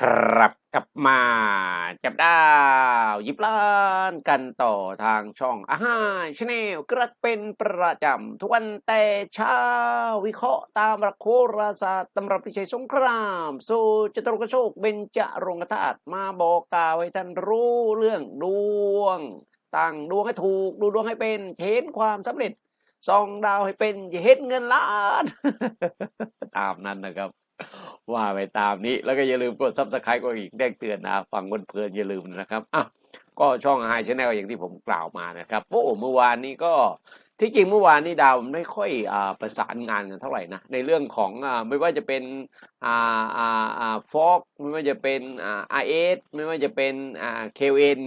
ครับกลับมาจับดาวยิบล้านกันต่อทางช่องอาหารชาแนลกระเป็นประจำทุกวันแต่เช้าวิเคราะห์ตามหลักโหราศาสตร์ตำรับพิชัยสงครามสู่จตุรกโชคเบญจรงธาตุมาบอกกล่าวให้ท่านรู้เรื่องดวง ตั้งดวงให้ถูกดูดวงให้เป็นเห็นความสำเร็จส่องดาวให้เป็นจะเห็นเงินล้าน ตามนั้นนะครับ ว่าไปตามนี้ แล้วก็อย่าลืมกดซับสไครต์ก็อีกแจ้งเตือนนะฟังเพลินๆอย่าลืมนะครับอะก็ช่องไฮชแนลอย่างที่ผมกล่าวมานะครับโอ้เมื่อวานนี้ก็ที่จริงเมื่อวานนี้ดาวมันไม่ค่อยอประสานงานกันเท่าไหร่นะในเรื่องของอไม่ว่าจะเป็นอ่าอ่าอ่าฟอกไม่ว่าจะเป็นอ่าไอเอสไม่ว่าจะเป็นอ่าเคเอ็น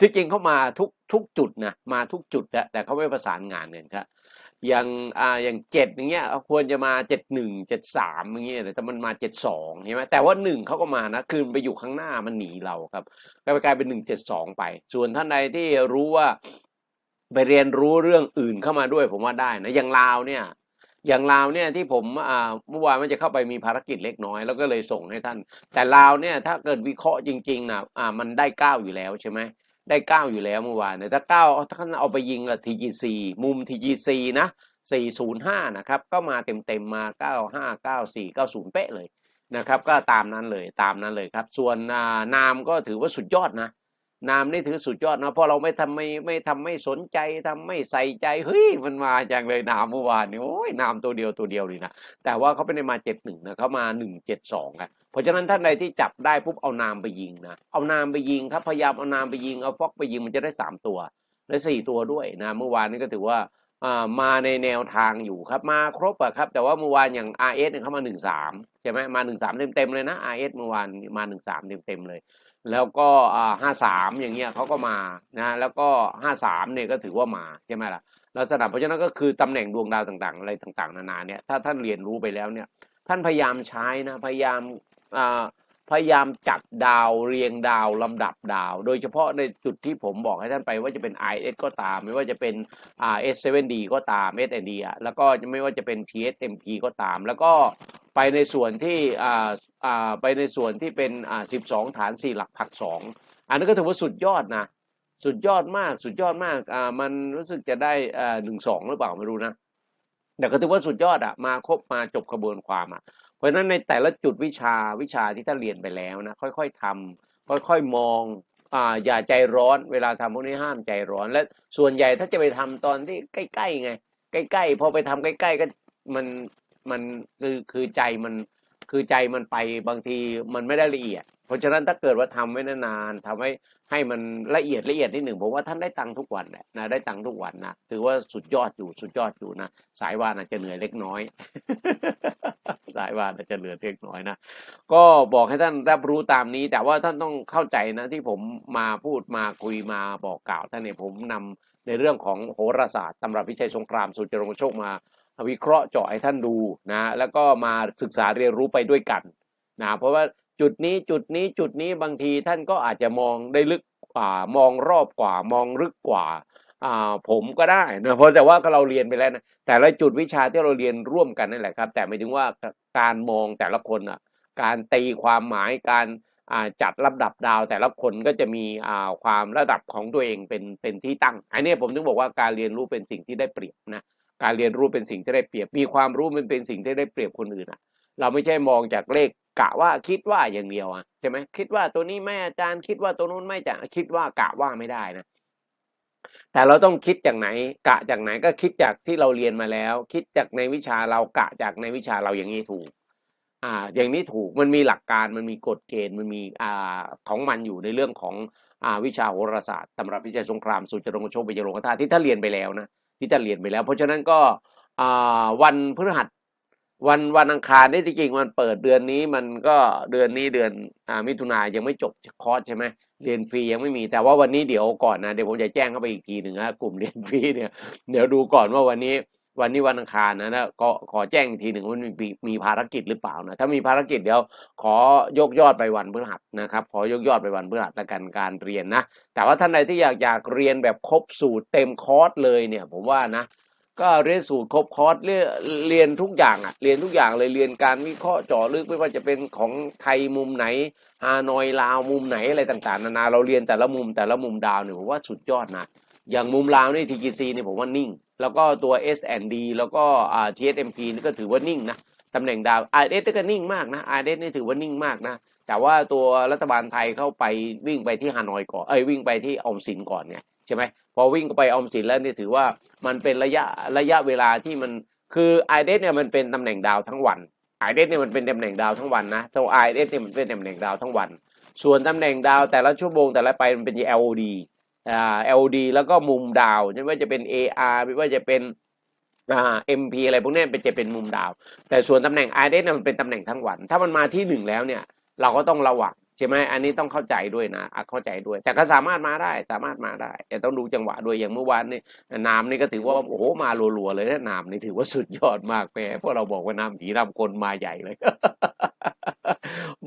ที่จริงเขามาทุกทุกจุดนะมาทุกจุดแล้วแต่เขาไม่ประสานงานกันครับ อย่างอ่าอย่างเจ็ดอย่างเงี้ยควรจะมาเจ็ดหนึ่งเจ็ดสามอย่างเงี้ยแต่มันมาเจ็ดสองใช่ไหมแต่ว่าหนึ่งเขาก็มานะคือมันไปอยู่ข้างหน้ามันหนีเราครับก็ไปกลายเป็นหนึ่งเจ็ดสองไป ส่วนท่านใดที่รู้ว่าไปเรียนรู้เรื่องอื่นเข้ามาด้วยผมว่าได้นะอย่างลาวเนี่ยอย่างลาวเนี่ยที่ผมอ่าเมื่อวานมันจะเข้าไปมีภารกิจเล็กน้อยแล้วก็เลยส่งให้ท่าน แต่ลาวเนี่ยถ้าเกิดวิเคราะห์จริงๆนะอ่ามันได้เก้าอยู่แล้วใช่ไหม ได้เก้าอยู่แล้วเมื่อวานเนี่ยถ้าเก้าท่านเอาไปยิงกับ TGC มุม TGC นะ405นะครับ ก็มาเต็มๆมา95 94 90เป๊ะเลยนะครับ ก็ตามนั้นเลยตามนั้นเลยครับ ส่วนนามก็ถือว่าสุดยอดนะ นามนี่ถือสุดยอดนะเพราะเราไม่ทำไม่ไม่ทำไม่สนใจทำไม่ใส่ใจเฮ้ยมันมาจังเลยนามเมื่อวานนี่โอ้ยนามตัวเดียวตัวเดียวเลยนะแต่ว่าเขาไม่ได้มาเจ็ดหนึ่งนะเขามาหนึ่งเจ็ดสองอะเพราะฉะนั้นท่านใดที่จับได้ปุ๊บเอานามไปยิงนะเอานามไปยิงครับพยายามเอานามไปยิงเอาฟอกไปยิงมันจะได้สามตัวและสี่ตัวด้วยนะเมื่อวานนี้ก็ถือว่าอ่ามาในแนวทางอยู่ครับมาครบอะครับ แต่ว่าเมื่อวานอย่าง R S เนี่ยเขามาหนึ่งสามใช่ไหมมาหนึ่งสามเต็มๆเลยนะ R S เมื่อวานมาหนึ่งสามเต็มๆเลย แล้วก็ห้าสามอย่างเงี้ยเขาก็มานะแล้วก็ห้าสามเนี่ยก็ถือว่ามาใช่ไหมล่ะลักษณะเพราะฉะนั้นก็คือตำแหน่งดวงดาวต่างๆ อะไรต่าง ๆ นานาเนี่ยถ้าท่านเรียนรู้ไปแล้วเนี่ยท่านพยายามใช้นะพยายามอ่า พยายามจัดดาวเรียงดาวลำดับดาว โดยเฉพาะในจุดที่ผมบอกให้ท่านไปว่าจะเป็น IS ก็ตาม ไม่ว่าจะเป็นอ่า S7D ก็ตาม SND อะแล้วก็ไม่ว่าจะเป็น TSMP ก็ตาม แล้วก็ไปในส่วนที่อ่าอ่าไปในส่วนที่เป็นอ่า12 ฐาน 4 หลักผักสองอันนั้นก็ถือว่าสุดยอดนะสุดยอดมากสุดยอดมากอ่ามันรู้สึกจะได้อ่าหนึ่งสองหรือเปล่าไม่รู้นะแต่ก็ถือว่าสุดยอดอะมาครบมาจบกระบวนความอะ ราะฉะนั้นในแต่ละจุดวิชาวิชาที่ท่านเรียนไปแล้วนะค่อยๆทำค่อยๆมองอ่าอย่าใจร้อนเวลาทำพวกนี้ห้ามใจร้อน และส่วนใหญ่ถ้าจะไปทำตอนที่ใกล้ๆไงใกล้ๆพอไปทำใกล้ๆก็มันมันคือคือใจมันคือใจมันไปบางทีมันไม่ได้ละเอียด ราะฉะนั้นถ้าเกิดว่าทำไว้นานๆทำให้ให้มันละเอียดละเอียดนิดหนึ่งผมว่าท่านได้ตังค์ทุกวันแหละนะได้ตังค์ทุกวันนะถือว่าสุดยอดอยู่สุดยอดอยู่นะสายวานอาจจะเหนื่อยเล็กน้อย สายวานอาจจะเหนื่อยเล็กน้อยนะก็บอกให้ท่านรับรู้ตามนี้ แต่ว่าท่านต้องเข้าใจนะที่ผมมาพูดมาคุยมาบอกกล่าวท่านเนี่ยผมนำในเรื่องของโหราศาสตร์ตำรับวิชัยสงครามสุจรงโชคมาวิเคราะห์เจาะให้ท่านดูนะแล้วก็มาศึกษาเรียนรู้ไปด้วยกันนะเพราะว่า จุดนี้จุดนี้จุดนี้บางทีท่านก็อาจจะมองได้ลึกกว่ามองรอบกว่ามองลึกกว่าผมก็ได้นะเพราะแต่ว่าเราเรียนไปแล้วนะแต่ละจุดวิชาที่เราเรียนร่วมกันนั่นแหละครับ แต่หมายถึงว่าการมองแต่ละคนอะการตีความหมายการจัดลำดับดาวแต่ละคนก็จะมีความระดับของตัวเองเป็นเป็นที่ตั้งอันนี้ผมถึงบอกว่าการเรียนรู้เป็นสิ่งที่ได้เปรียบนะการเรียนรู้เป็นสิ่งที่ได้เปรียบ มีความรู้มันเป็นสิ่งที่ได้เปรียบคนอื่นอะ เราไม่ใช่มองจากเลข กะว่าคิดว่าอย่างเดียวอะใช่ไหมคิดว่าตัวนี้ไม่อาจารย์คิดว่าตัวนู้นไม่จะคิดว่ากะว่าไม่ได้นะแต่เราต้องคิดจากไหน กะจากไหนก็คิดจากที่เราเรียนมาแล้ว คิดจากในวิชาเรากะจากในวิชาเราอย่างนี้ถูก อ่า อย่างนี้ถูกมันมีหลักการมันมีกฎเกณฑ์มันมีอ่าของมันอยู่ในเรื่องของอ่าวิชาโหราศาสตร์ตำรับวิจัยสงครามสุจรงโชคปิยรงคธาตุที่ท่านเรียนไปแล้วนะที่ท่านเรียนไปแล้ว เพราะฉะนั้นก็อ่าวันพฤหัส วันวันอังคารนี่จริงๆมันเปิดเดือนนี้มันก็เดือนนี้เดือนอ่ามิถุนาย,ยังไม่จบคอร์สใช่ไหมเรียนฟรียังไม่มีแต่ว่าวันนี้เดี๋ยวก่อนนะเดี๋ยวผมจะแจ้งเข้าไปอีกทีหนึ่งนะกลุ่มเรียนฟรีเนี่ยเดี๋ยวดูก่อนว่าวันนี้วันนี้วันอังคารนะนะก็ขอแจ้งอีกทีหนึ่งว่ามีมีภารกิจหรือเปล่านะถ้ามีภารกิจเดี๋ยวขอยกยอดไปวันพฤหัสนะครับขอยกยอดไปวันพฤหัสละกันการเรียนนะแต่ว่าท่านใดที่อยากอยากเรียนแบบครบสูตรเต็มคอร์สเลยเนี่ยผมว่านะ ก็เรียนสูตรครบคอร์สเรียนทุกอย่างอะเรียนทุกอย่างเลยเรียนการวิเคราะห์เจาะลึกไม่ว่าจะเป็นของไทยมุมไหนฮานอยลาวมุมไหนอะไรต่างๆนานาเราเรียนแต่ละมุมแต่ละมุมดาวเนี่ยผมว่าสุดยอดนะอย่างมุมลาวนี่ TGC เนี่ยผมว่านิ่ง แล้วก็ตัว S&D แล้วก็อ่า TSMP นี่ก็ถือว่านิ่งนะตำแหน่งดาว RS นี่ก็นิ่งมากนะ RS นี่ถือว่านิ่งมากนะแต่ว่าตัวรัฐบาลไทยเข้าไปวิ่งไปที่ฮานอยก่อนเอ้ยวิ่งไปที่ออมสินก่อนเนี่ยใช่ไหมพอวิ่งไปออมสินแล้วนี่ถือว่า มันเป็นระยะระยะเวลาที่มันคือไอเดเนี่ยมันเป็นตำแหน่งดาวทั้งวันไอเดเนี่ยมันเป็นตำแหน่งดาวทั้งวันนะตัวไอเดเนี่ยมันเป็นตำแหน่งดาวทั้งวัน ส่วนตำแหน่งดาวแต่ละชั่วโมงแต่ละไปมันเป็น LOD อ่า LOD แล้วก็มุมดาวไม่ว่าจะเป็น AR ไม่ว่าจะเป็นอ่า MP อะไรพวกนี้เป็นจะเป็นมุมดาว แต่ส่วนตำแหน่ง i d เนี่ยมันเป็นตำแหน่งทั้งวัน ถ้ามันมาที่หนึ่งแล้วเนี่ย เราก็ต้องระวัง ช่ไหมอันนี้ต้องเข้าใจด้วยนะเข้าใจด้วย แต่ก็สามารถมาได้สามารถมาได้ แต่ต้องดูจังหวะด้วยอย่างเมื่อวานนี่นามนี่ก็ถือว่าโอ้โหมารัวๆเลยนะนามนี่ถือว่าสุดยอดมากแม่เพราะเราบอกว่านามผีนำคนมาใหญ่เลย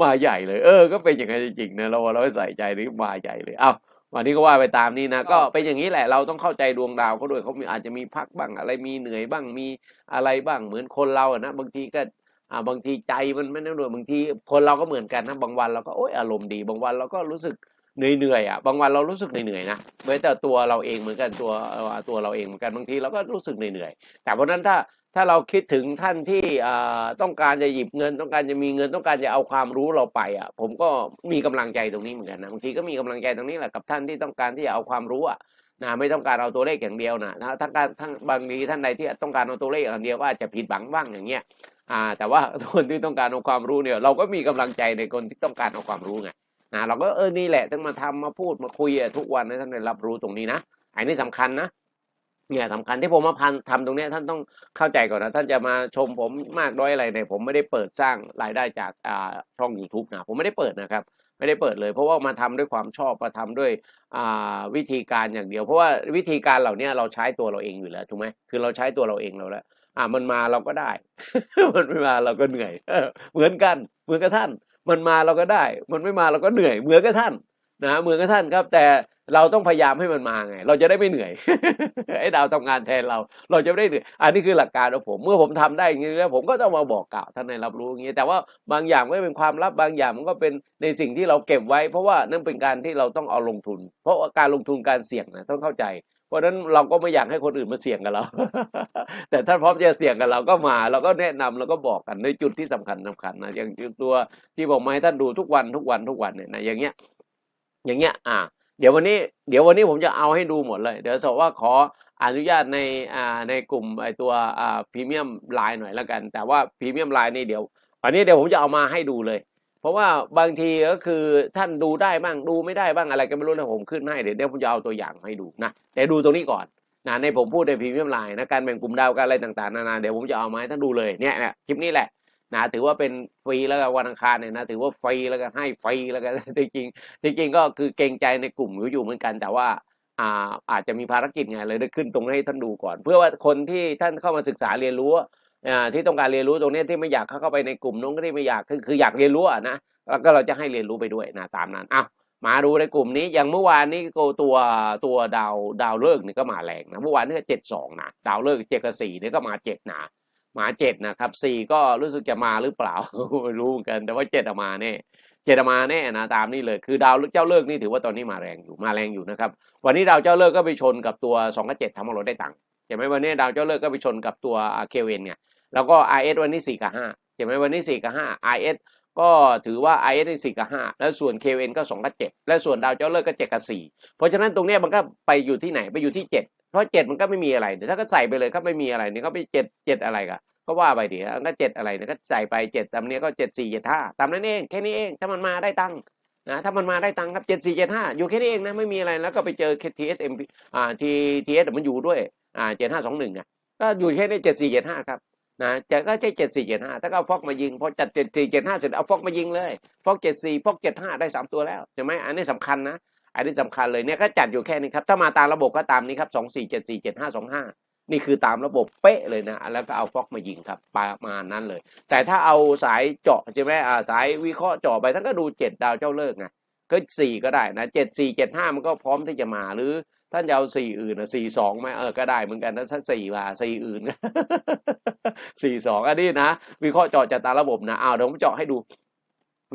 มาใหญ่เลย เออ ก็เป็นอย่างนั้นจริงๆนะเราเราใส่ใจนี่มาใหญ่เลยเอ้าวันนี้ก็ว่าไปตามนี้นะก็เป็นอย่างนี้แหละเราต้องเข้าใจดวงดาวเขาด้วยเขาอาจจะมีพักบ้างอะไรมีเหนื่อยบ้างมีอะไรบ้างเหมือนคนเราอะนะบางทีก็ อ่าบางทีใจมันไม่ได้รวยบางทีคนเราก็เหมือนกันนะบางวันเราก็โอ้ยอารมณ์ดี บางวันเราก็รู้สึกเหนื่อยเหนื่อยๆอะบางวันเรารู้สึกเหนื่อยๆนะแม้แต่ตัวเราเองเหมือนกันตัวตัวเราเองเหมือนกันบางทีเราก็รู้สึกเหนื่อยๆแต่เพราะนั้นถ้าถ้าเราคิดถึงท่านที่อ่าต้องการจะหยิบเงิน ต้องการจะมีเงินต้องการจะเอาความรู้เราไปอะผมก็มีกำลังใจตรงนี้เหมือนกันนะบางทีก็มีกำลังใจตรงนี้แหละกับท่านที่ต้องการที่จะเอาความรู้อะนะไม่ต้องการเอาตัวเลขอย่างเดียวนะนะถ้าการทั้งบางทีท่านใดที่ต้องการเอาตัวเลขอย่างเดียวก็อาจจะผิดหวังบ้างอย่างเงี้ย อ่าแต่ว่าคนที่ต้องการเอาความรู้เนี่ย เราก็มีกำลังใจในคนที่ต้องการเอาความรู้ไงนะเราก็เออนี่แหละต้องมาทำมาพูดมาคุยทุกวันให้ท่านได้รับรู้ตรงนี้นะอันนี้สำคัญนะเนี่ยสำคัญที่ผมมาพันทำตรงนี้ท่านต้องเข้าใจก่อนนะท่านจะมาชมผมมากน้อยอะไรเนี่ยผมไม่ได้เปิดสร้างรายได้จากอ่าช่อง YouTube นะผมไม่ได้เปิดนะครับไม่ได้เปิดเลย เพราะว่ามาทำด้วยความชอบมาทำด้วยอ่าวิธีการอย่างเดียว เพราะว่าวิธีการเหล่านี้เราใช้ตัวเราเองอยู่แล้วถูกไหมคือเราใช้ตัวเราเองเราแล้ว อ่ามันมาเราก็ได้ มันไม่มาเราก็เหนื่อยเหมือนกัน เหมือนกับท่าน มันมาเราก็ได้ มันไม่มาเราก็เหนื่อย เหมือนกับท่าน นะเหมือนกับท่านครับ แต่เราต้องพยายามให้มันมาไง เราจะได้ไม่เหนื่อยไอ้ดาวทำงานแทนเรา เราจะไม่ได้เหนื่อยอันนี้คือหลักการของผม เมื่อผมทำได้อย่างนี้แล้วผมก็ต้องมาบอกกล่าวท่านให้รับรู้อย่างนี้ แต่ว่าบางอย่างไม่เป็นความลับบางอย่างมันก็เป็นในสิ่งที่เราเก็บไว้ เพราะว่านั่นเป็นการที่เราต้องเอาลงทุน เพราะว่าการลงทุนการเสี่ยงนะต้องเข้าใจเพราะนั้นเราก็ไม่อยากให้คนอื่นมาเสี่ยงกับเรา แต่ถ้าพร้อมจะเสี่ยงกับเราก็มา เราก็แนะนำแล้วก็บอกกันในจุดที่สำคัญสำคัญนะอย่างตัวที่บอกมาให้ท่านดูทุกวันทุกวันทุกวันเนี่ยนะอย่างเงี้ย อย่างเงี้ยอ่าเดี๋ยววันนี้เดี๋ยววันนี้ผมจะเอาให้ดูหมดเลย เดี๋ยวสอบว่าขออนุญาตในอ่าในกลุ่มไอตัวอ่าพรีเมียมไลน์หน่อยแล้วกัน แต่ว่าพรีเมียมไลน์นี่เดี๋ยววันนี้เดี๋ยวผมจะเอามาให้ดูเลย เพราะว่าบางทีก็คือท่านดูได้บ้างดูไม่ได้บ้างอะไรก็ไม่รู้นะผมขึ้นให้เดี๋ยวเดี๋ยวผมจะเอาตัวอย่างให้ดูนะแต่ดูตรงนี้ก่อนนะในผมพูดในพรีเมียมไลน์นะการแบ่งกลุ่มดาวการอะไรต่างๆนานาเดี๋ยวผมจะเอามาให้ท่านดูเลยเนี่ยเนี่ยคลิปนี้แหละ นะถือว่าเป็นฟรีแล้วกันวันอังคารเนี่ยนะถือว่าฟรีแล้วกันให้ฟรีแล้วกันจริงๆจริงก็คือเกรงใจในกลุ่มอยู่เหมือนกัน แต่ว่าอาอาจจะมีภารกิจไงเลยได้ขึ้นตรงนี้ให้ท่านดูก่อน เพื่อว่าคนที่ท่านเข้ามาศึกษาเรียนรู้ที่ต้องการเรียนรู้ตรงนี้ที่ไม่อยากเข้าไปในกลุ่มนู้นก็ที่ไม่อยากคือคืออยากเรียนรู้นะแล้วก็เราจะให้เรียนรู้ไปด้วยนะตามนั้นอ้าวมาดูในกลุ่มนี้อย่างเมื่อวานนี้ก็ตัวตัวดาวดาวเลิกนี่ก็มาแรงนะเมื่อวานนี่ก็เจ็ดสองนะดาวเลิกเจ็ดกับสี่นี่ก็มาเจ็ดนะ หมาเจ็ดนะครับสี่ก็รู้สึกจะมาหรือเปล่าไม่รู้เหมือนกัน แต่ว่าเจ็ดอะมาแน่เจ็ดอะมาแน่นะตามนี่เลยคือดาวเจ้าเลิกนี่ถือว่าตอนนี้มาแรงอยู่มาแรงอยู่นะครับวันนี้ดาวเจ้าเลิกก็ไปชนกับตัวสองกับเจ็ดทำให้เราได้ตังค์ใช่ไหมวันนี้ดาวเจ้าเลิกก็ไปชนกับตัวเคเวนไงแล้วก็ RS วันนี้สี่กับห้าใช่ไหมวันนี้สี่กับห้า RS ก็ถือว่า IS นี่สี่กับห้าแล้วส่วน KN ก็สองกับเจ็ดและส่วนดาวเจ้าเลิกก็เจ็ดกับสี่เพราะฉะนั้นตรงนี้มันก็ไปอยู่ที่ไหนไปอยู่ที่เจ็ด ราะเจ็ดมันก็ไม่มีอะไรแต่ถ้าก็ใส่ไปเลยก็ไม่มีอะไรนี่ก็ไปเจ็ดเจ็ดอะไรกันก็ว่าไปดิก็เจ็ดอะไรเนี่ยก็ใส่ไปเจ็ดตามนี้ก็เจ็ดสี่เจ็ดห้าตามนั้นเองแค่นี้เองถ้ามันมาได้ตังค์นะถ้ามันมาได้ตังค์ครับเจ็ดสี่เจ็ดห้าอยู่แค่นี้เองนะไม่มีอะไรแล้วก็ไปเจอ TSM อ่า T TS มันอยู่ด้วยอ่าเจ็ดห้าสองหนึ่งอะก็อยู่แค่นี้เจ็ดสี่เจ็ดห้าครับนะจะก็ใช่เจ็ดสี่เจ็ดห้าถ้าก็ฟอกมายิงพอจัดเจ็ดสี่เจ็ดห้าเสร็จเอาฟอกมายิงเลย ฟอกเจ็ดสี่ฟอกเจ็ดห้าได้สามตัวแล้วใช่ไหมอันนี้สำคัญนะ อันนี้สำคัญเลยเนี่ยก็จัดอยู่แค่นี้ครับ ถ้ามาตามระบบก็ตามนี้ครับสองสี่เจ็ดสี่เจ็ดห้าสองห้านี่คือตามระบบเป๊ะเลยนะ แล้วก็เอาฟอกมายิงครับประมาณนั้นเลย แต่ถ้าเอาสายเจาะใช่ไหมอ่าสายวิเคราะห์เจาะไปท่านก็ดูเจ็ดดาวเจ้าเลิกไงก็สี่ก็ได้นะเจ็ดสี่เจ็ดห้ามันก็พร้อมที่จะมาหรือท่านจะเอาสี่อื่นนะสี่สองไหมเออก็ได้เหมือนกันนะถ้าสี่มาสี่อื่นสี่สองอันนี้นะวิเคราะห์เจาะจากตามระบบนะเอาเดี๋ยวผมเจาะให้ดู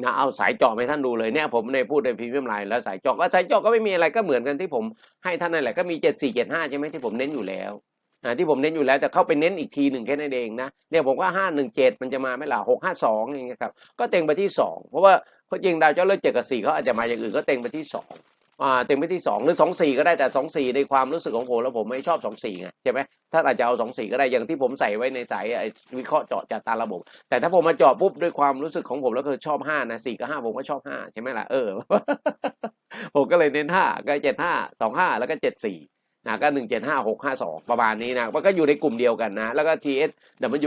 นะเอาสายจาะให้ท่านดูเลยเนี่ยผมในพูดในพรีเมียมไลน์แล้วสายจาะก็สายจอก็ไม่มีอะไรก็เหมือนกันที่ผมให้ท่านนั่นแหละก็มีเจ็ดสี่เจ็ดห้าใช่ไหมที่ผมเน้นอยู่แล้วนะที่ผมเน้นอยู่แล้วแต่เข้าไปเน้นอีกทีหนึ่งแค่นั้นเองนะเนี่ยผมก็ห้าหนึ่งเจ็ดมันจะมาไหม่ล่ะหกห้าสองอย่างเงี้ยครับก็เต็งไปที่สองเพราะว่าเพราะจริงดาวเจ้าเลือดเจ็ดกับสี่เขาอาจจะมาอย่างอื่นก็เต็งไปที่สอง เต็มไปที่สองหรือสองสี่ก็ได้แต่สองสี่ในความรู้สึกของผมแล้วผมไม่ชอบสองสี่ไงใช่ไหมถ้าอาจจะเอาสองสี่ก็ได้อย่างที่ผมใส่ไว้ในสายวิเคราะห์เจาะจากตาระบบ แต่ถ้าผมมาเจาะปุ๊บด้วยความรู้สึกของผมแล้วคือชอบห้านะสี่กับห้าผมก็ชอบห้าใช่ไหมล่ะเออผมก็เลยเน้นห้าก็เจ็ดห้าสองห้าแล้วก็เจ็ดสี่นะก็หนึ่งเจ็ดห้าหกห้าสองประมาณนี้นะมันก็อยู่ในกลุ่มเดียวกันนะ แล้วก็ TS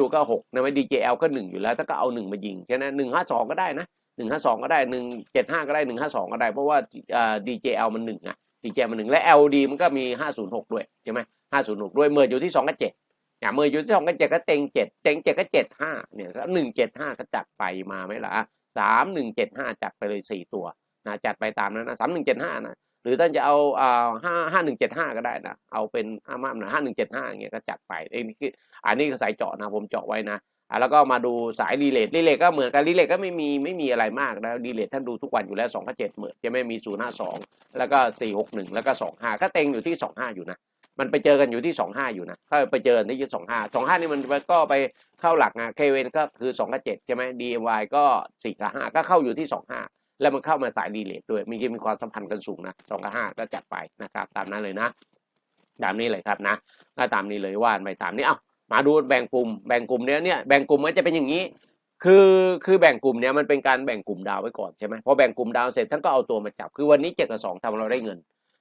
W ก็หกนะไม่ DJL ก็หนึ่งอยู่แล้วถ้าก็เอาหนึ่งมายิงแค่นั้นหนึ่งห้าสองก็ได้นะ หนึ่งห้าสองก็ได้หนึ่งเจ็ดห้าก็ได้หนึ่งห้าสองก็ได้ เพราะว่าอ่า DJL มันหนึ่งอะ DJL มันหนึ่งและ LD มันก็มีห้าศูนย์หกด้วยใช่ไหมห้าศูนย์หกด้วยเมื่ออยู่ที่สองกับเจ็ดเนี่ยเมื่ออยู่ที่สองกับเจ็ดก็เต็งเจ็ดเต็งเจ็ดก็เจ็ดห้าเนี่ยก็หนึ่งเจ็ดห้าก็จัดไปมาไหมล่ะสามหนึ่งเจ็ดห้าจัดไปเลยสี่ตัวนะจัดไปตามนั้นนะสามหนึ่งเจ็ดห้านะหรือท่านจะเอาอ่าห้าห้าหนึ่งเจ็ดห้าก็ได้นะ เอาเป็นห้ามากนะห้าหนึ่งเจ็ดห้าอย่างเงี้ยก็จัดไปเอ้ยนี่คืออันนี้คือสายเจาะนะผมเจาะไว้นะ แล้วก็มาดูสายรีเลทรีเลทก็เหมือนกันรีเลทก็ไม่มีไม่มีอะไรมากนะรีเลทท่านดูทุกวันอยู่แล้วสองเจ็ดหมื่นจะไม่มีศูนย์ห้าสองแล้วก็สี่หกหนึ่งแล้วก็สองห้าก็เต็งอยู่ที่สองห้าอยู่นะมันไปเจอกันอยู่ที่สองห้าอยู่นะก็ไปเจอกันที่สองห้าสองห้านี่มันก็ไปเข้าหลักนะเคเวนก็คือสองกับเจ็ดใช่ไหมดีเอ็มวก็สี่กับห้าก็เข้าอยู่ที่สองห้าแล้วมันเข้ามาสายรีเลทด้วยมีมีความสัมพันธ์กันสูงนะสองกับห้าก็จัดไปนะครับตามนั้นเลยนะ ตามนี้เลยครับนะก็ตามนี้เลยว่าไปตามนี้เอ้า มาดูแบ่งกลุ่มแบ่งกลุ่มเนี้ยเนี่ยแบ่งกลุ่มมันจะเป็นอย่างนี้ คือคือแบ่งกลุ่มเนี้ยมันเป็นการแบ่งกลุ่มดาวไว้ก่อนใช่ไหมพอแบ่งกลุ่มดาวเสร็จท่านก็เอาตัวมาจับคือวันนี้เจ็ดกับสองทำเราได้เงิน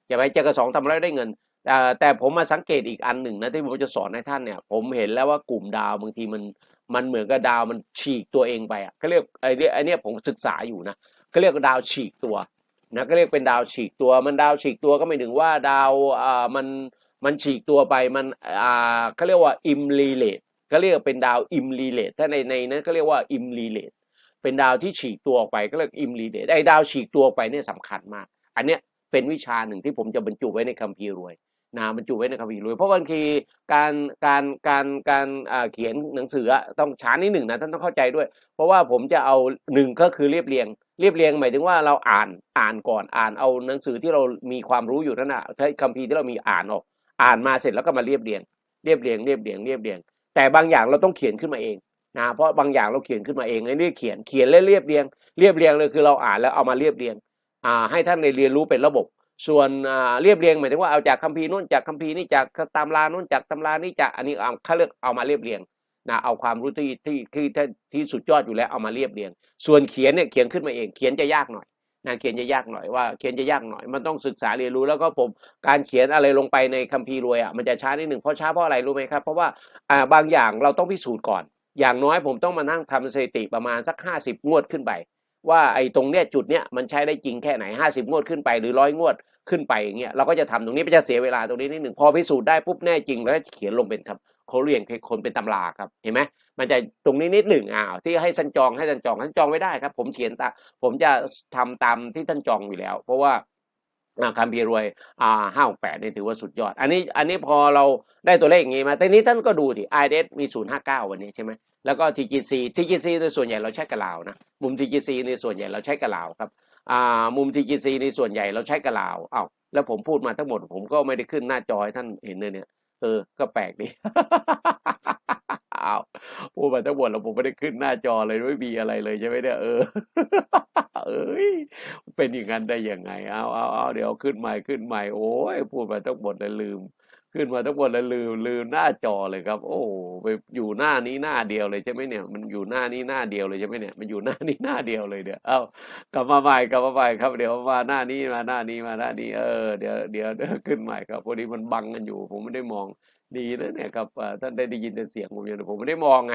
ใช่ไหมเจ็ดกับสองทำเราได้เงินแต่แต่ผมมาสังเกตอีกอันหนึ่งนะที่ผมจะสอนให้ท่านเนี่ย ผมเห็นแล้วว่ากลุ่มดาวบางทีมันมันเหมือนกับดาวมันฉีกตัวเองไปอะเขาเรียกไอ้เนี่ยไอ้เนี่ยผมศึกษาอยู่นะเขาเรียกดาวฉีกตัวนะก็เรียกเป็นดาวฉีกตัวมันดาวฉีกตัวก็ไม่ถึงว่าดาวอ่ามัน มันฉีกตัวไปมันอ่าเขาเรียกว่าอิมรีเลตก็เรียกเป็นดาวอิมรีเลตถ้าในในนั้นก็เรียกว่าอิมรีเลตเป็นดาวที่ฉีกตัวออกไปก็เรียกอิมรีเลตไอ้ดาวฉีกตัวออกไปเนี่ยสำคัญมาก อันเนี้ยเป็นวิชาหนึ่งที่ผมจะบรรจุไว้ในคัมภีร์รวยนะบรรจุไว้ในคัมภีร์รวยเพราะบางทีการการการการอ่าเขียนหนังสือต้องช้านิดหนึ่งนะท่านต้องเข้าใจด้วย เพราะว่าผมจะเอาหนึ่งก็คือเรียบเรียง เรียบเรียงหมายถึงว่าเราอ่านอ่านก่อนอ่านเอาหนังสือที่เรามีความรู้อยู่นั่นน่ะใช้คัมภีร์ที่เรามีอ่านออก อ่านมาเสร็จแล้วก็มาเรียบเรียง เรียบเรียงเรียบเรียงเรียบเรียง แต่บางอย่างเราต้องเขียนขึ้นมาเองนะเพราะบางอย่างเราเขียนขึ้นมาเองไอ้นี่เขียนเขียนแล้วเรียบเรียง เรียบเรียงเลยคือเราอ่านแล้วเอามาเรียบเรียงอ่าให้ท่านได้เรียนรู้เป็นระบบ ส่วนอ่าเรียบเรียงหมายถึงว่าเอาจากคัมภีร์นู้นจากคัมภีร์นี่จากตำรานู้นจากตำรานี่จากอันนี้เอาเขาเรียกเอามาเรียบเรียงนะเอาความรู้ที่ที่ที่ที่ที่สุดยอดอยู่แล้วเอามาเรียบเรียง ส่วนเขียนเนี่ยเขียนขึ้นมาเอง เขียนจะยากหน่อย นะเขียนจะยากหน่อยว่าเขียนจะยากหน่อยมันต้องศึกษาเรียนรู้แล้วก็ผมการเขียนอะไรลงไปในคัมภีร์รวยอะมันจะช้านิดหนึ่งเพราะช้าเพราะอะไรรู้ไหมครับเพราะว่าอ่าบางอย่างเราต้องพิสูจน์ก่อน อย่างน้อยผมต้องมานั่งทำสถิติประมาณสักห้าสิบงวดขึ้นไป ว่าไอ้ตรงเนี้ยจุดเนี้ยมันใช้ได้จริงแค่ไหนห้าสิบงวดขึ้นไปหรือร้อยงวดขึ้นไปอย่างเงี้ยเราก็จะทำตรงนี้มันจะเสียเวลาตรงนี้นิดหนึ่งพอพิสูจน์ได้ปุ๊บแน่จริงแล้วเขียนลงเป็นครับเขาเรียนคนเป็นตำราครับเห็นไหม มันจะตรงนี้นิดหนึ่งอ้าวที่ให้ท่านจองให้ท่านจองท่านจองไม่ได้ครับ ผมเขียนตามผมจะทำตามที่ท่านจองอยู่แล้ว เพราะว่าคัมภีรวยอ่าห้าแปดนี่ถือว่าสุดยอด อันนี้อันนี้พอเราได้ตัวเลขอย่างงี้มาแต่นี้ท่านก็ดูดิไอเดมีศูนย์ห้าเก้าวันนี้ใช่ไหมแล้วก็ TGC TGC โดยส่วนใหญ่เราใช้กระลาวนะมุม TGC ในส่วนใหญ่เราใช้กระลาวครับอ่ามุม TGC ในส่วนใหญ่เราใช้กระลาวอ้าวแล้วผมพูดมาทั้งหมดผมก็ไม่ได้ขึ้นหน้าจอให้ท่านเห็นเลยเนี่ยเออก็แปลกดี อ้าวพูดมาทั้งหมดแล้วผมไม่ได้ขึ้นหน้าจอเลยไม่มีอะไรเลยใช่ไหมเนี่ยเออเอ้ยเป็นอย่างนั้นได้ยังไงเอาเอาเอาเดี๋ยวขึ้นใหม่ขึ้นใหม่โอ้ยพูดมาทั้งหมดแล้วลืม ขึ้นมาทั้งหมดแล้วลืมลืมหน้าจอเลยครับ โอ้ไปอยู่หน้านี้หน้าเดียวเลยใช่ไหมเนี่ย มันอยู่หน้านี้หน้าเดียวเลยใช่ไหมเนี่ยมันอยู่หน้านี้หน้าเดียวเลยเดี๋ยวเอ้ากลับมาใหม่กลับมาใหม่ครับเดี๋ยวมาหน้านี้มาหน้านี้มาหน้านี้เออเดี๋ยวเดี๋ยวเดี๋ยวขึ้นใหม่ครับพอดีมันบังกันอยู่ ผมไม่ได้มอง ดีนะเนี่ยครับท่านได้ได้ยินแต่เสียงผมอย่างเดียวผมไม่ได้มองไง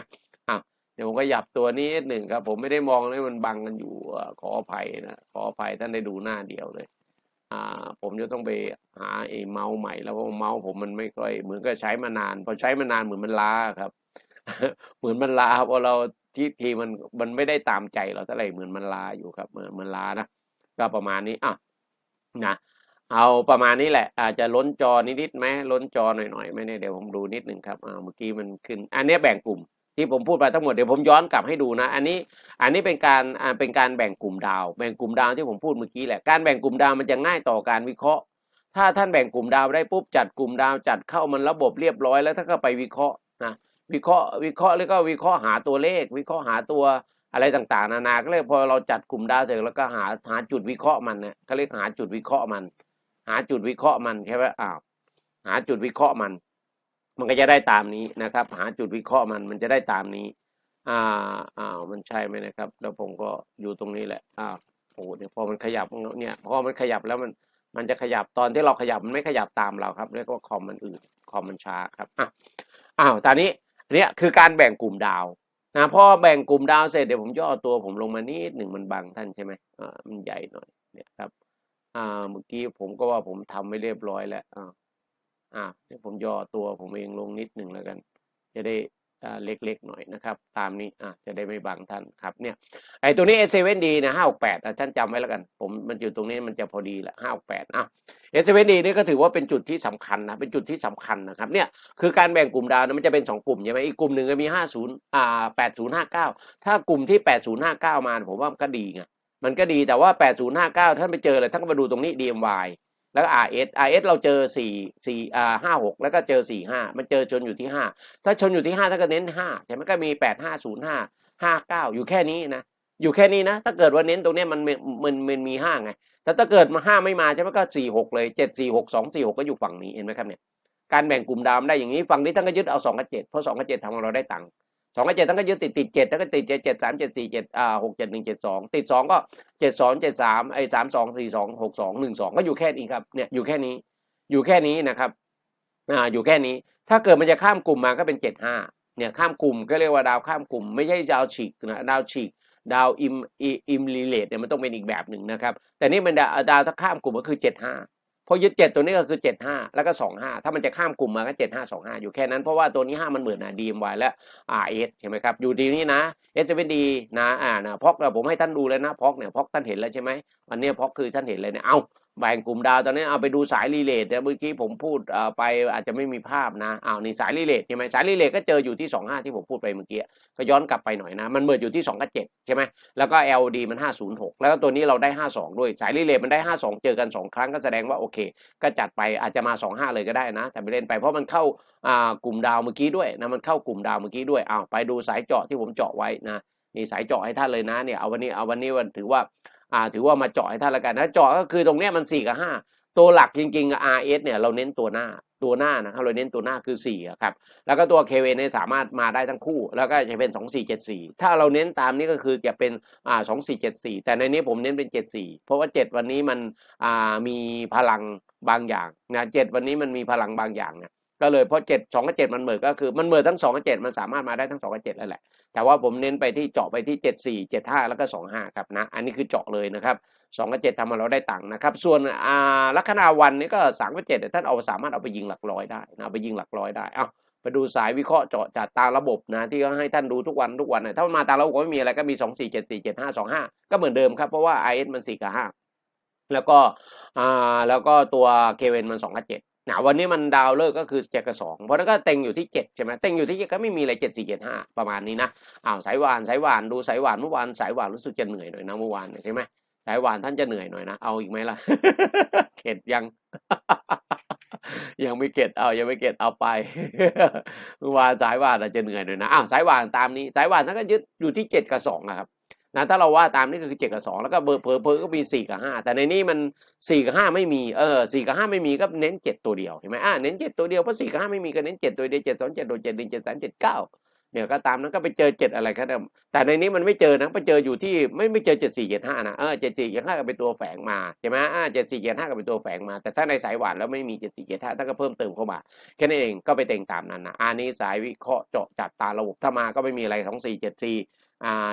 อะเดี๋ยวผมก็หยับตัวนี้หนึ่งครับ ผมไม่ได้มองเลยมันบังกันอยู่ขออภัยนะขออภัยท่านได้ดูหน้าเดียวเลย อ่า ผมจะต้องไปหาไอ้เมาส์ใหม่ แล้วเพราะเมาส์ผมมันไม่ค่อยเหมือนก็ใช้มานาน พอใช้มานานเหมือนมันล้าครับ เหมือนมันล้าพอเราทีทีมันมันไม่ได้ตามใจเราเท่าไหร่เหมือนมันล้าอยู่ครับเหมือนมันล้านะก็ประมาณนี้อะนะ เอาประมาณนี้แหละ อาจจะล้นจอนิดๆไหมล้นจอหน่อยๆไหม่เนี่ยเดี๋ยวผมดูนิดหนึ่งครับเอาเมื่อกี้มันขึ้น อันนี้แบ่งกลุ่มที่ผมพูดไปทั้งหมดเดี๋ยวผมย้อนกลับให้ดูนะ อันนี้อันนี้เป็นการเป็นการแบ่งกลุ่มดาว แบ่งกลุ่มดาวที่ผมพูดเมื่อกี้แหละการแบ่งกลุ่มดาวมันจะง่ายต่อการวิเคราะห์ ถ้าท่านแบ่งกลุ่มดาวได้ปุ๊บจัดกลุ่มดาวจัดเข้ามันระบบเรียบร้อยแล้วถ้าก็ไปวิเคราะห์นะวิเคราะห์วิเคราะห์แล้วก็วิเคราะห์หาตัวเลข วิเคราะห์หาตัวอะไรต่างๆ นานาก็เลยพอเราจัดกลุ่มดาวเสร็จแล้วก็หาหาจุดวิเคราะห์มันเนี่ยเขาเรียกหาจุดวิเคราะห์มัน หาจุดวิเคราะห์มันใช่ไหมอ้าวหาจุดวิเคราะห์มัน มันก็จะได้ตามนี้นะครับ หาจุดวิเคราะห์มันมันจะได้ตามนี้ อ่าอ้าวมันใช่ไหมนะครับ แล้วผมก็อยู่ตรงนี้แหละอ้าวโอ้เดี๋ยพอมันขยับเนี่ยพอมันขยับแล้วมันมันจะขยับตอนที่เราขยับมันไม่ขยับตามเราครับเรียกว่าคอมมันอืดคอมมันช้าครับอะอ้าวตอนนี้เนี้ยคือการแบ่งกลุ่มดาวนะพอแบ่งกลุ่มดาวเสร็จเดี๋ยวผมย่อตัวผมลงมานิดหนึ่งมันบังท่านใช่ไหมอ่ามันใหญ่หน่อยเนี่ยครับ อ่าเมื่อกี้ผมก็ว่าผมทำไม่เรียบร้อยแล้วอ่าอ่าเดี๋ยวผมย่อตัวผมเองลงนิดหนึ่งแล้วกัน จะได้อ่าเล็กๆหน่อยนะครับ ตามนี้อะจะได้ไม่บังท่านครับเนี่ยไอ้ตัวนี้ S7D นะ568อะท่านจำไว้แล้วกัน ผมมันอยู่ตรงนี้มันจะพอดีแหละ568อะ S7D นี่ก็ถือว่าเป็นจุดที่สำคัญนะเป็นจุดที่สำคัญนะครับเนี่ยคือการแบ่งกลุ่มดาวนะมันจะเป็น 2 กลุ่มใช่ไหมอีกกลุ่มหนึ่งก็มี50อ่า8059 ถ้ากลุ่มที่ 8059 มาผมว่าก็ดีไง มันก็ดีแต่ว่า 8059 ท่านไปเจอเลยท่านก็มาดูตรงนี้ DMY แล้วก็ RS RS เราเจอ 4 4อ่า56 แล้วก็เจอ 45 มันเจอชนอยู่ที่ 5 ถ้าชนอยู่ที่ 5 ถ้าก็เน้น5ใช่ไหมก็มี 8505 59 อยู่แค่นี้นะอยู่แค่นี้นะ ถ้าเกิดว่าเน้นตรงนี้มันมันมันมันมี5ไงแต่ถ้าเกิดมา5ไม่มาใช่ไหมก็46เลย7 4 6 2 4 6ก็อยู่ฝั่งนี้เห็นไหมครับเนี่ยการแบ่งกลุ่มดาวได้อย่างนี้ฝั่งนี้ท่านก็ยึดเอา2กับ7เพราะ2กับ7ทำให้เราได้ตังค์ 2กับ7ท่านก็ยึดติดติด7ท่านก็ติด7 7 3 7 4 7อ่า6 7 1 7 2ติด2ก็7 2 7 3ไอ้3 2 4 2 6 2 1 2ก็อยู่แค่นี้ครับเนี่ยอยู่แค่นี้อยู่แค่นี้นะครับอ่าอยู่แค่นี้ ถ้าเกิดมันจะข้ามกลุ่มมาก็เป็นเจ็ดห้าเนี่ยข้ามกลุ่มก็เรียกว่าดาวข้ามกลุ่ม ไม่ใช่ดาวฉีกนะดาวฉีกดาวอิมอิมรีเลตเนี่ยมันต้องเป็นอีกแบบหนึ่งนะครับ แต่นี่มันดาวดาวถ้าข้ามกลุ่มก็คือเจ็ดห้า พอยึดเจ็ดตัวนี้ก็คือเจ็ดห้าแล้วก็สองห้าถ้ามันจะข้ามกลุ่มมาก็เจ็ดห้าสองห้าอยู่แค่นั้นเพราะว่าตัวนี้ห้ามันเหมือนนะดีมไวและ RS ใช่ไหมครับอยู่ดีนี้นะเอสจะเป็นดีนะอ่านะพอกเราผมให้ท่านดูเลยนะพอกเนี่ยพอกท่านเห็นแล้วใช่ไหมวันนี้พอกคือท่านเห็นเลยเนี่ยเอา แบ่งกลุ่มดาวตอนนี้เอาไปดูสายรีเลทเนี่ยเมื่อกี้ผมพูดไปอาจจะไม่มีภาพนะอ้าวนี่สายรีเลทใช่ไหมสายรีเลทก็เจออยู่ที่2 5ที่ผมพูดไปเมื่อกี้ก็ย้อนกลับไปหน่อยนะ มันเมิดอยู่ที่2กับ7ใช่ไหมแล้วก็ LD มัน 506 แล้วก็ตัวนี้เราได้ 52 ด้วยสายรีเลทมันได้ 52 เจอกัน 2 ครั้งก็แสดงว่าโอเค ก็จัดไปอาจจะมา 25 เลยก็ได้นะ แต่ไม่เล่นไปเพราะมันเข้าอ่ากลุ่มดาวเมื่อกี้ด้วยนะมันเข้ากลุ่มดาวเมื่อกี้ด้วยอ้าวไปดูสายเจาะที่ผมเจาะไว้นะนี่สายเจาะให้ท่านเลยนะเนี่ยเอาวันนี้เอาวันนี้วันถือว่า อ่าถือว่ามาเจาะให้ท่านละกันนะเจาะก็คือตรงเนี้ยมัน 4 กับ 5 ตัวหลักจริงๆ RS เนี่ยเราเน้นตัวหน้าตัวหน้านะครับเราเน้นตัวหน้าคือ4ครับแล้วก็ตัว KV เนี่ยสามารถมาได้ทั้งคู่ แล้วก็จะเป็น 2474 ถ้าเราเน้นตามนี้ก็คือจะเป็นอ่า2474 แต่ในนี้ผมเน้นเป็น 74 เพราะว่า 7 วันนี้มันอ่ามีพลังบางอย่างนะ7วันนี้มันมีพลังบางอย่างนะ ก็เลยเพราะ7 2กับ7มันเหมือก็คือมันเหมือทั้ง2กับ7มันสามารถมาได้ทั้ง2กับ7แล้วแหละ แต่ว่าผมเน้นไปที่เจาะไปที่74 75แล้วก็25ครับนะ อันนี้คือเจาะเลยนะครับ2กับ7ทำมาเราได้ตังค์นะครับ ส่วนอ่าลัคนาวันนี่ก็3กับ7เนี่ท่านเอาสามารถเอาไปยิงหลักร้อยได้นะไปยิงหลักร้อยได้เอาไปดูสายวิเคราะห์เจาะจากตามระบบนะที่เขาให้ท่านดูทุกวันทุกวันนะถ้ามันมาตามระบบก็ไม่มีอะไรก็มี2 4 7 4 7 5 2 5ก็เหมือนเดิมครับเพราะว่า IS มัน4กับ5แล้วก็อ่าแล้วก็ตัวเคเวนมัน2กับ7 นะวันนี้มันดาวเลิกก็คือเจ็ดกับสองเพราะนั้นก็เต็งอยู่ที่เจ็ดใช่ไหมเต็งอยู่ที่เจ็ดก็ไม่มีอะไรเจ็ดสี่เจ็ดห้าประมาณนี้นะอ้าวสายหวานสายหวานดูสายหวานเมื่อวานสายหวานรู้สึกจะเหนื่อยหน่อยนะเมื่อวานใช่ไหมสายหวานท่านจะเหนื่อยหน่อยนะเอาอีกไหมล่ะเข็ดยัง ยังไม่เก็ตเอายังไม่เก็ตเอาไปเมื่อวานสายหวานอาจจะเหนื่อยหน่อยนะอ้าวสายหวานตามนี้ สายหวานท่านก็ยึดอยู่ที่เจ็ดกับสองนะครับ นะถ้าเราว่าตามนี้ก็คือเจ็ดกับสองแล้วก็เบอร์เพอเพอก็มีสี่กับห้าแต่ในนี้มันสี่กับห้าไม่มีเออสี่กับห้าไม่มีก็เน้นเจ็ดตัวเดียวเห็นไหมอ่าเน้นเจ็ดตัวเดียวเพราะสี่กับห้าไม่มีก็เน้นเจ็ดตัวเดียวเจ็ดสองเจ็ดโดเจ็ดหนึ่งเจ็ดสามเจ็ดเก้าเนี่ยก็ตามนั้นก็ไปเจอเจ็ดอะไรก็ได้แต่ในนี้มันไม่เจอนะไปเจออยู่ที่ไม่ไม่เจอเจ็ดสี่เจ็ดห้านะเออเจ็ดสี่เจ็ดห้าก็เป็นตัวแฝงมาใช่ไหมอ่าเจ็ดสี่เจ็ดห้าก็เป็นตัวแฝงมา แต่ถ้าในสายหวานแล้วไม่มีเจ็ดสี่เจ็ดห้าท่านก็เพิ่มเติมเข้ามาแค่นั้นเองก็ไปเต็งตามนั้นนะอันนี้สายวิเคราะห์เจาะจัดตาระบบถ้ามาก็ไม่มีอะไรสองสี่เจ็ดสี่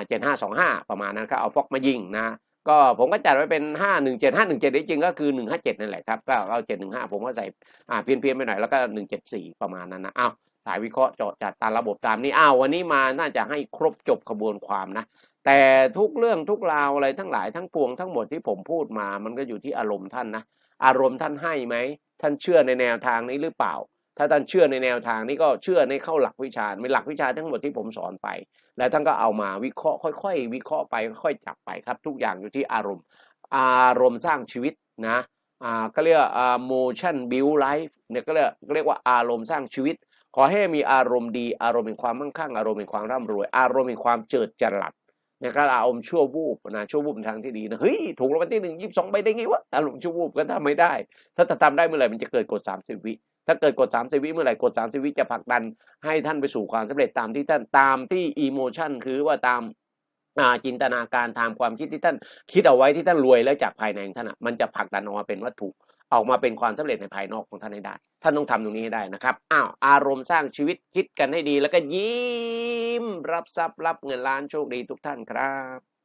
เจ็ดห้าสองห้าประมาณนั้นก็เอาฟอกมายิงนะก็ผมก็จัดไว้เป็นห้าหนึ่งเจ็ดห้าหนึ่งเจ็ดจริงก็คือหนึ่งห้าเจ็ดนั่นแหละครับ ก็เอาเจ็ดหนึ่งห้าผมก็ใส่อ่าเพี้ยนเพียนๆไปหน่อยแล้วก็หนึ่งเจ็ดสี่ประมาณนั้นนะอ้าวสายวิเคราะห์เจาะจัดตามระบบตามนี้อ้าววันนี้มาน่าจะให้ครบจบขบวนความนะ แต่ทุกเรื่องทุกราวอะไรทั้งหลายทั้งปวงทั้งหมดที่ผมพูดมามันก็อยู่ที่อารมณ์ท่านนะ อารมณ์ท่านให้ไหม ท่านเชื่อในแนวทางนี้หรือเปล่า ถ้าท่านเชื่อในแนวทางนี้ก็เชื่อในเข้าหลักวิชาในหลักวิชาทั้งหมดที่ผมสอนไป แล้วท่านก็เอามาวิเคราะห์ค่อยๆ วิเคราะห์ไปค่อยๆจับไปครับ ทุกอย่างอยู่ที่อารมณ์ อารมณ์สร้างชีวิตนะอ่าก็เรียกอ่า motion build life เนี่ยก็เรียกเรียกว่าอารมณ์สร้างชีวิต ขอให้มีอารมณ์ดีอารมณ์แห่งความมั่งคั่งอารมณ์แห่งความร่ำรวย อารมณ์แห่งความเจิดจรัสเนี่ยก็อารมณ์ชั่ววูบนะชั่ววูบทางที่ดีนะเฮ้ยถูกรางวัลที่หนึ่งยี่สิบสองใบได้ไงวะอารมณ์ชั่ววูบก็ทำไม่ได้ ถ้าจะทำได้เมื่อไหร่มันจะเกิดกฎสามสิบวิ ถ้าเกิดกฎสามสวิเมื่อไหร่กฎสามสวิจะผลักดันให้ท่านไปสู่ความสำเร็จตามที่ท่านตามที่อีโมชันคือว่าตามจินตนาการตามความคิดที่ท่านคิดเอาไว้ที่ท่านรวยแล้วจากภายในของท่านมันจะผลักดันออกมาเป็นวัตถุออกมาเป็นความสำเร็จในภายนอกของท่านให้ได้ ท่านต้องทำตรงนี้ให้ได้นะครับ อ้าว อารมณ์สร้างชีวิตคิดกันให้ดี แล้วก็ยิ้ม รับทรัพย์รับเงินล้านโชคดีทุกท่านครับ